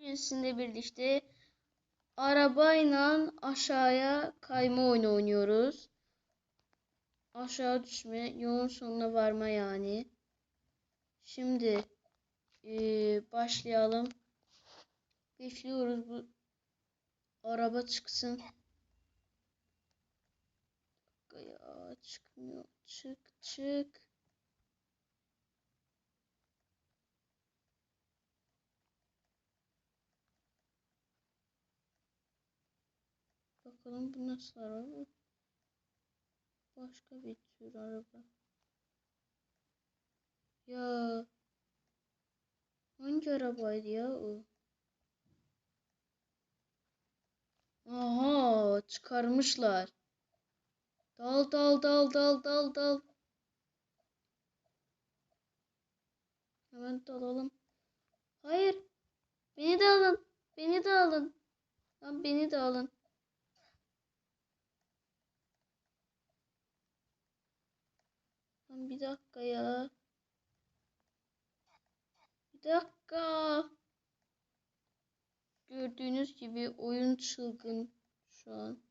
Bugün sizinle birlikte arabayla aşağıya kayma oyunu oynuyoruz. Aşağı düşme, yolun sonuna varma yani. Şimdi eee, başlayalım. Bekliyoruz bu araba çıksın. Ya çıkmıyor. Çık çık. Bakalım bu nasıl araba? Başka bir tür araba. Ya hangi arabaydı ya o? Aha çıkarmışlar. Dal dal dal dal dal dal. Hemen dalalım. Hayır. Beni de alın. Beni de alın. Lan beni de alın. Lan bir dakika ya. Bir dakika. Gördüğünüz gibi oyun çılgın şu an.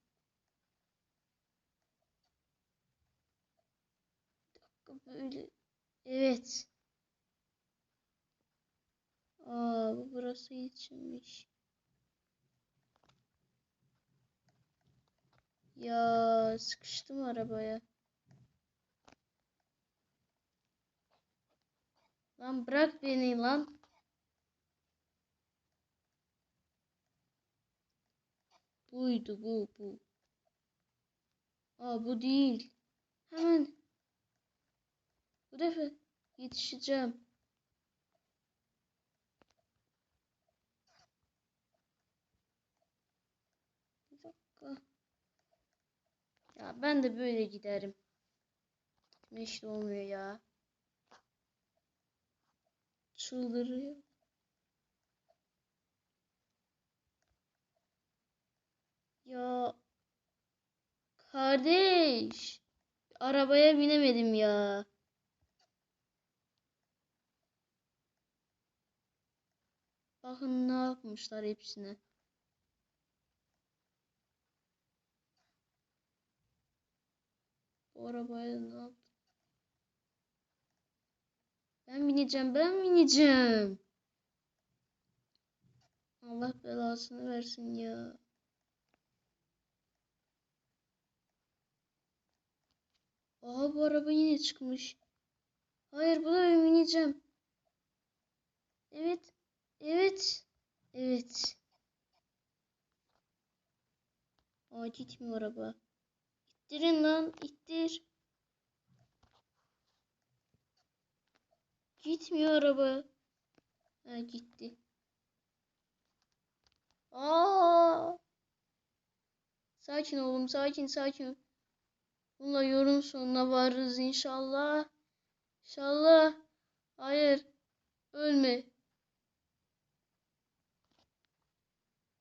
Bir dakika böyle. Evet. Aa bu burası içinmiş. Ya sıkıştım arabaya. Lan bırak beni lan. Buydu bu bu. Aa bu değil. Hemen. Bu defa yetişeceğim. Bir dakika. Ya ben de böyle giderim. Meşri olmuyor ya. Çıldırıyor. Ya kardeş arabaya binemedim ya. Bakın ne yapmışlar hepsine. Bu arabaya ne yaptı? Ben bineceğim, ben bineceğim. Allah belasını versin ya. Aha bu araba yine çıkmış. Hayır buna ben bineceğim. Evet. Evet. Evet. Aa gitmiyor araba. İttirin lan ittir. Gitmiyor araba. Ha gitti. Aa! Sakin oğlum sakin sakin. Bununla yorum sonuna varırız inşallah. İnşallah. Hayır. Ölme.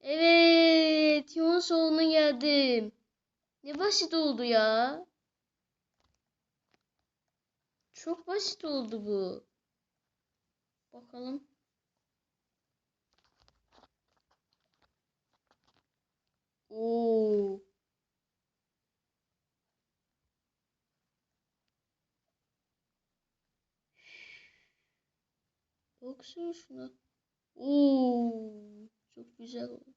Evet. Yolun sonuna geldim. Ne basit oldu ya. Çok basit oldu bu. Bakalım. Oo. Baksana şuna. Oo. Çok güzel oldu.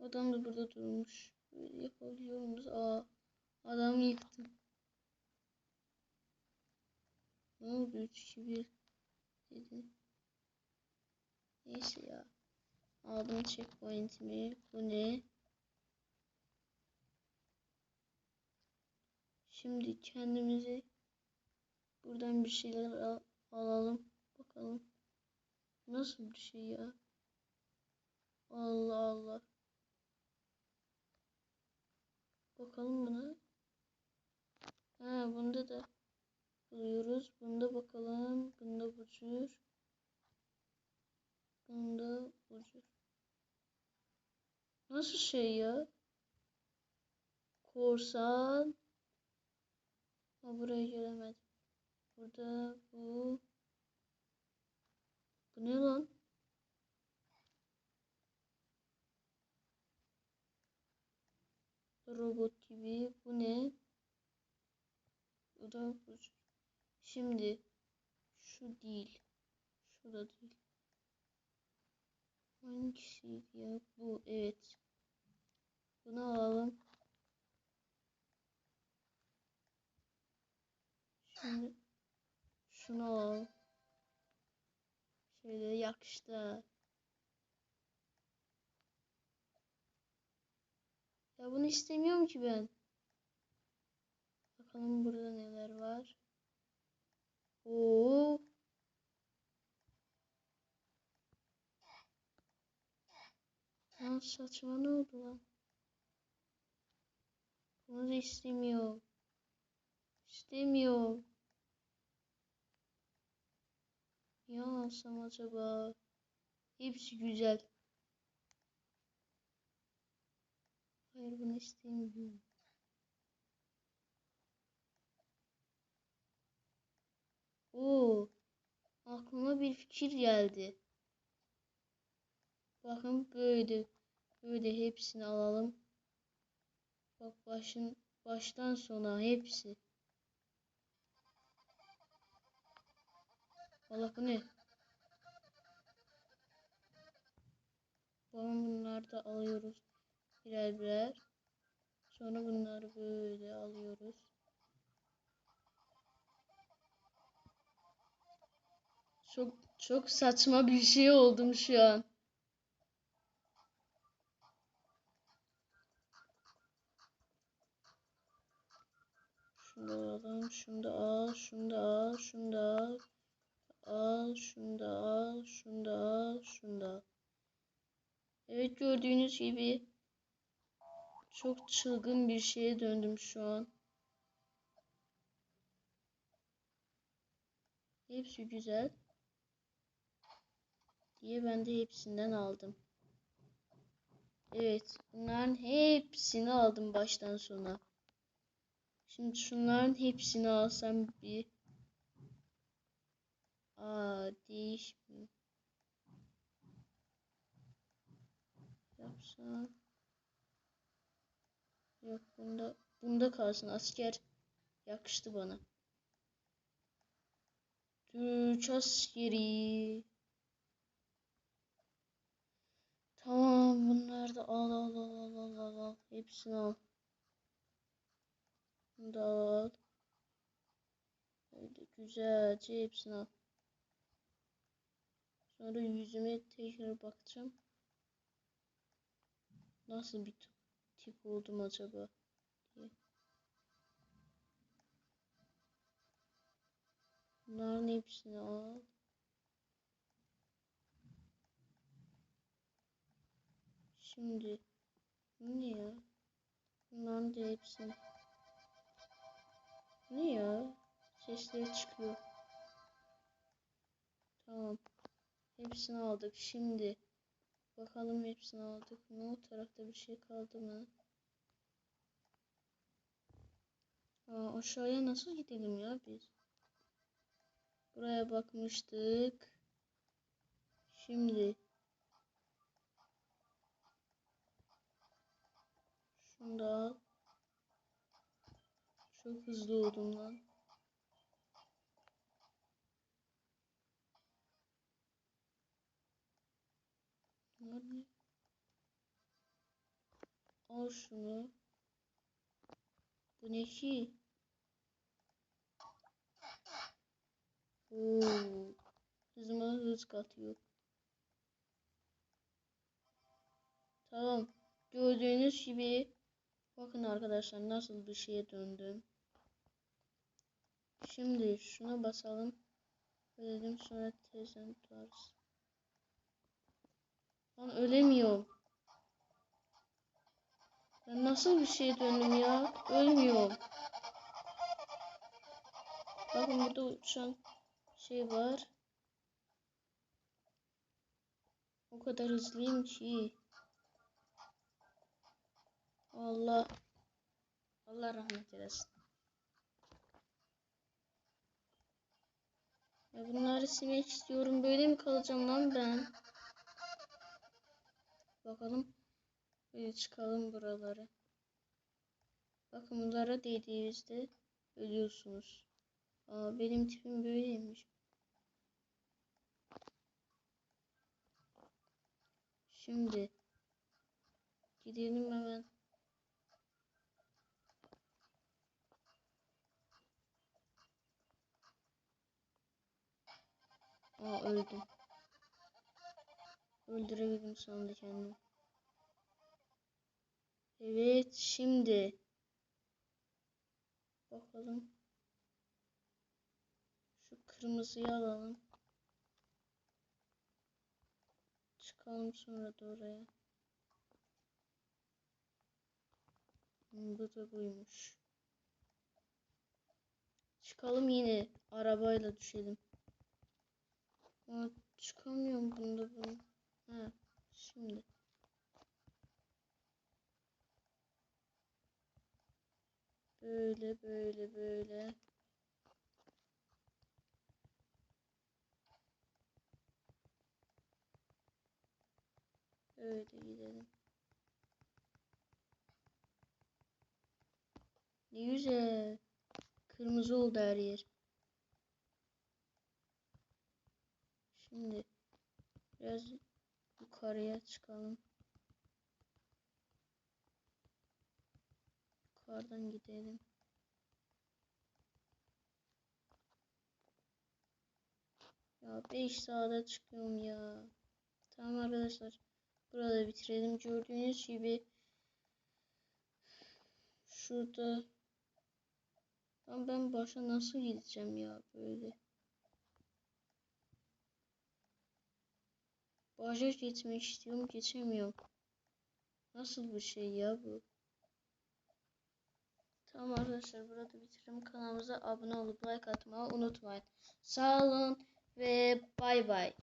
Adam da burada durmuş. Yapabiliyor muyuz? Aa. Adam yıktım. Ne oldu? 3 2 1 dedi. Neyse ya. Aldım checkpoint'imi. Bu ne? Şimdi kendimizi buradan bir şeyler al alalım. Bakalım. Nasıl bir şey ya? Allah Allah. Bakalım buna. Ha bunda da buluyoruz. Bunda bakalım. Bunda bucur. Bunda bucur. Nasıl şey ya? Korsan. Ha buraya gelemedim. Burada bu. Bu ne lan? Robot gibi. Bu ne? Bu da bucur. Şimdi şu değil. Şu da değil. Hangisiydi ya? Bu evet. Bunu alalım. Şimdi şunu alalım. Şöyle yakıştı. Ya bunu istemiyorum ki ben. Bakalım burada neler var. Oo. Lan saçma ne oldu lan? Bunu da istemiyorum. İstemiyorum. Ne alsam acaba? Hepsi güzel. Hayır bunu istemiyorum. Oo, aklıma bir fikir geldi. Bakın böyle, böyle hepsini alalım. Bak başın, baştan sona hepsi. Allah bu ne? Babam bunları da alıyoruz birer birer. Sonra bunları böyle alıyoruz. Çok çok saçma bir şey oldum şu an. Şunu da alalım, şunu da al, şunu da al, şunu da al. Al, şunu da al, şunu da al, şunu da al. Evet gördüğünüz gibi çok çılgın bir şeye döndüm şu an. Hepsi güzel. Diye ben de hepsinden aldım. Evet, bunların hepsini aldım baştan sona. Şimdi şunların hepsini alsam bir Aa değişmiyor. Yapsam. Yok bunda bunda kalsın asker yakıştı bana. Türk askeri. Tamam bunları al al al al al al al. Hepsini al. Bunu da al. Öyle güzelce hepsini al. Sonra yüzüme tekrar bakacağım. Nasıl bir tip oldum acaba diye. Bunların hepsini al. Şimdi ne ya? Bunların da hepsini. Ne ya? Sesleri çıkıyor. Tamam. Hepsini aldık. Şimdi bakalım hepsini aldık mı? O tarafta bir şey kaldı mı? Aa, aşağıya nasıl gidelim ya biz? Buraya bakmıştık. Şimdi şunu. Çok hızlı oldum lan. Ne? Al şunu. Bu ne ki? Oo. Hızıma hız katıyor. Tamam. Gördüğünüz gibi bakın arkadaşlar nasıl bir şeye döndüm. Şimdi şuna basalım. Ölelim sonra tezden tutarız. Lan ölemiyorum. Ben nasıl bir şeye döndüm ya? Ölmüyorum. Bakın burada uçan şey var. O kadar hızlıyım ki. Allah. Allah rahmet eylesin. Ya bunları silmek istiyorum. Böyle mi kalacağım lan ben? Bakalım. Böyle çıkalım buraları. Bakın bunlara değdiğinizde ölüyorsunuz. Aa, benim tipim böyleymiş. Şimdi gidelim hemen. Aa öldüm. Öldürebildim sonunda kendimi. Evet şimdi bakalım. Şu kırmızıyı alalım. Çıkalım sonra da oraya. Hmm, bu da buymuş. Çıkalım yine arabayla düşelim. Aa, çıkamıyorum bunda bunu. Ha, şimdi. Böyle böyle böyle. Öyle gidelim. Ne güzel. Kırmızı oldu her yer. Şimdi biraz yukarıya çıkalım. Yukarıdan gidelim. Ya 5 saate çıkıyorum ya. Tamam arkadaşlar. Burada bitirelim. Gördüğünüz gibi şurada Lan ben başa nasıl gideceğim ya böyle? Başa geçmek istiyorum geçemiyorum. Nasıl bir şey ya bu? Tamam arkadaşlar burada bitirelim. Kanalımıza abone olup like atmayı unutmayın. Sağ olun ve bay bay.